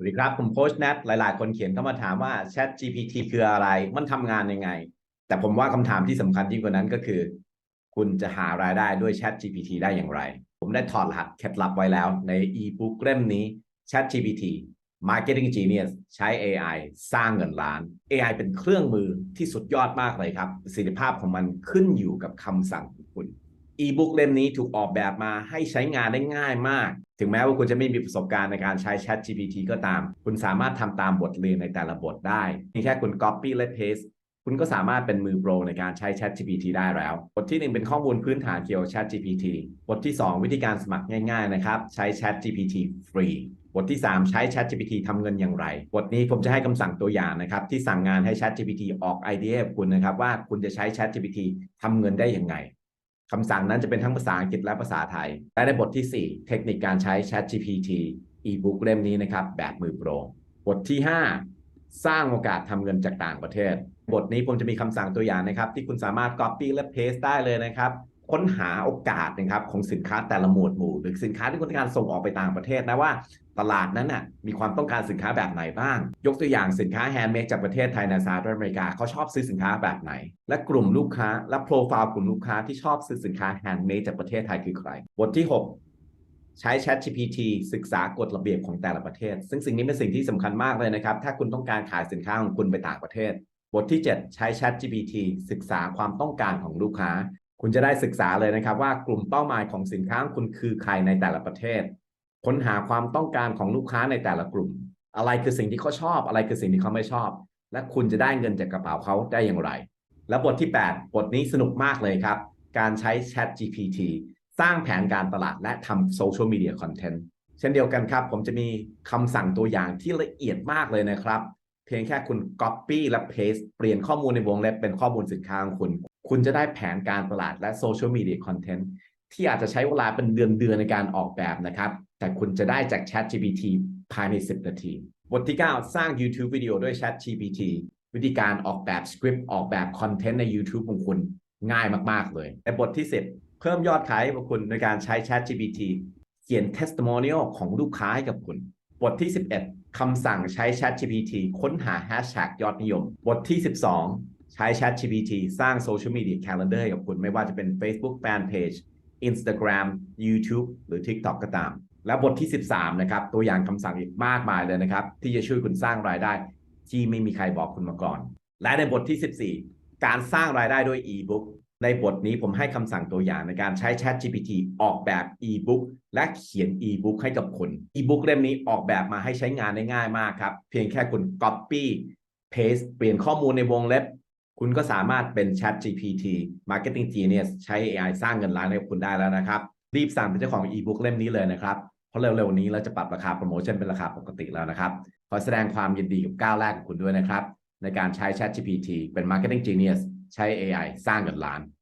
สวัสดีครับผมโค้ชแนทหลาย ๆ คนเขียนเข้ามาถามว่า Chat GPT คืออะไรมันทำงานยังไง แต่ผมว่าคำถามที่สำคัญยิ่งกว่านั้นก็คือ คุณจะหารายได้ด้วย Chat GPT ได้อย่างไร ผมได้ถอดรหัสเคล็ดลับไว้แล้วใน e-book เล่มนี้ Chat GPT Marketing Genius ใช้ AI สร้างเงินล้าน AI เป็นเครื่องมือที่สุดยอดมากเลยครับประสิทธิภาพของมันขึ้นอยู่กับคำสั่งของคุณ e-book เล่มนี้ถูกออกแบบมาให้ใช้งานได้ง่ายมาก ถึงแม้ว่าคุณจะไม่มีประสบการณ์ในการใช้ Chat GPT ก็ตาม คุณสามารถทำตามบทเรียนในแต่ละบทได้แค่คุณ copy และ paste คุณก็สามารถเป็นมือโปรในการใช้ Chat GPT ได้แล้ว บทที่ 1 เป็นข้อมูลพื้นฐานเกี่ยวกับ Chat GPT บทที่ 2 วิธีการสมัครง่าย ๆ นะครับ ใช้ Chat GPT ฟรี บทที่ 3 ใช้ Chat GPT ทำเงินอย่างไร บทนี้ผมจะให้คำสั่งตัวอย่างนะครับ ที่สั่งงานให้ Chat GPT ออกไอเดียคุณนะครับว่าคุณจะใช้ Chat GPT ทำเงินได้อย่างไง คำสั่งนั้นจะเป็นทั้งภาษาอังกฤษและภาษาไทย และในบทที่ 4 เทคนิคการใช้ Chat GPT e-book เล่มนี้นะครับ แบบมือโปร บทที่ 5 สร้างโอกาสทำเงินจากต่างประเทศ บทนี้ผมจะมีคำสั่งตัวอย่างนะครับ ที่คุณสามารถ copy และ paste ได้เลยนะครับ ค้นหาโอกาสนะครับของสินค้าแต่ละหมวดหมู่ หรือสินค้าที่คุณต้องการส่งออกไปต่างประเทศนะว่า ตลาดนั้นน่ะมีความต้องการสินค้าแบบไหนบ้าง ยกตัวอย่างสินค้าแฮนด์เมดจากประเทศไทยในสหรัฐอเมริกาเขาชอบซื้อสินค้าแบบไหน และกลุ่มลูกค้าและโปรไฟล์กลุ่มลูกค้าที่ชอบซื้อสินค้าแฮนด์เมดจากประเทศไทยคือใคร บทที่ 6ใช้ Chat GPT ศึกษากฎระเบียบของแต่ละประเทศ ซึ่งสิ่งนี้เป็นสิ่งที่สำคัญมากเลยนะครับ ถ้าคุณต้องการขายสินค้าของคุณไปต่างประเทศ บทที่ 7 ใช้ Chat GPT ศึกษาความต้องการของลูกค้า คุณจะได้ศึกษาเลยนะครับ ว่ากลุ่มเป้าหมายของสินค้าคุณคือใครในแต่ละประเทศ ค้นหาความต้องการของลูกค้าในแต่ละกลุ่ม อะไรคือสิ่งที่เขาชอบ อะไรคือสิ่งที่เขาไม่ชอบ และคุณจะได้เงินจากกระเป๋าเขาได้อย่างไร และบทที่ 8 บทนี้สนุกมากเลยครับ การใช้ Chat GPT สร้างแผนการตลาดและทำโซเชียลมีเดียคอนเทนต์เช่นเดียวกันครับ ผมจะมีคำสั่งตัวอย่างที่ละเอียดมากเลยนะครับ เพียงแค่คุณ Copy และ Paste เปลี่ยนข้อมูลในวงเล็บเป็นข้อมูลสินค้าของคุณ คุณจะได้แผนการตลาดและโซเชียลมีเดียคอนเทนต์ที่อาจจะใช้เวลาเป็นเดือนๆในการออกแบบนะครับ แต่คุณจะได้จาก Chat GPT ภายใน 10 นาที บทที่ 9 สร้าง YouTube วิดีโอด้วย Chat GPT วิธีการออกแบบสคริปต์ออกแบบคอนเทนต์ใน YouTube ของคุณง่ายมาก ๆ เลย ในบทที่ 10 เพิ่มยอดขายให้คุณโดยการใช้ Chat GPT เขียน testimonial ของลูกค้าให้กับคุณ บทที่ 11คำสั่งใช้ Chat GPT ค้นหา Hashtag ยอดนิยม บทที่ 12 ใช้ Chat GPT สร้าง Social Media Calendar ให้กับคุณ ไม่ว่าจะเป็น Facebook Fan Page Instagram YouTube หรือ TikTok ก็ตาม และบทที่ 13 นะครับ ตัวอย่างคำสั่งอีกมากมายเลยนะครับ ที่จะช่วยคุณสร้างรายได้ ที่ไม่มีใครบอกคุณมาก่อน และในบทที่ 14 การสร้างรายได้ด้วย e-book ในบทนี้ผมให้คำสั่งตัวอย่างในการใช้ Chat GPT ออกแบบ e-book และเขียน e-book ให้กับคุณ e-book เล่มนี้ออกแบบมาให้ใช้งานได้ง่ายมากครับ เพียงแค่คุณ copy paste เปลี่ยนข้อมูลในวงเล็บ คุณก็สามารถเป็น Chat GPT Marketing Genius ใช้ AI สร้างเงินล้านให้กับคุณได้แล้วนะครับ รีบสั่งเป็นเจ้าของ e-book เล่มนี้เลยนะครับ เพราะเร็วๆนี้เราจะปรับราคาโปรโมชั่นเป็นราคาปกติแล้วนะครับ ขอแสดงความยินดีกับก้าวแรกของคุณด้วยนะครับ ในการใช้ Chat GPT เป็น Marketing Genius ใช้ AI สร้างเงินล้าน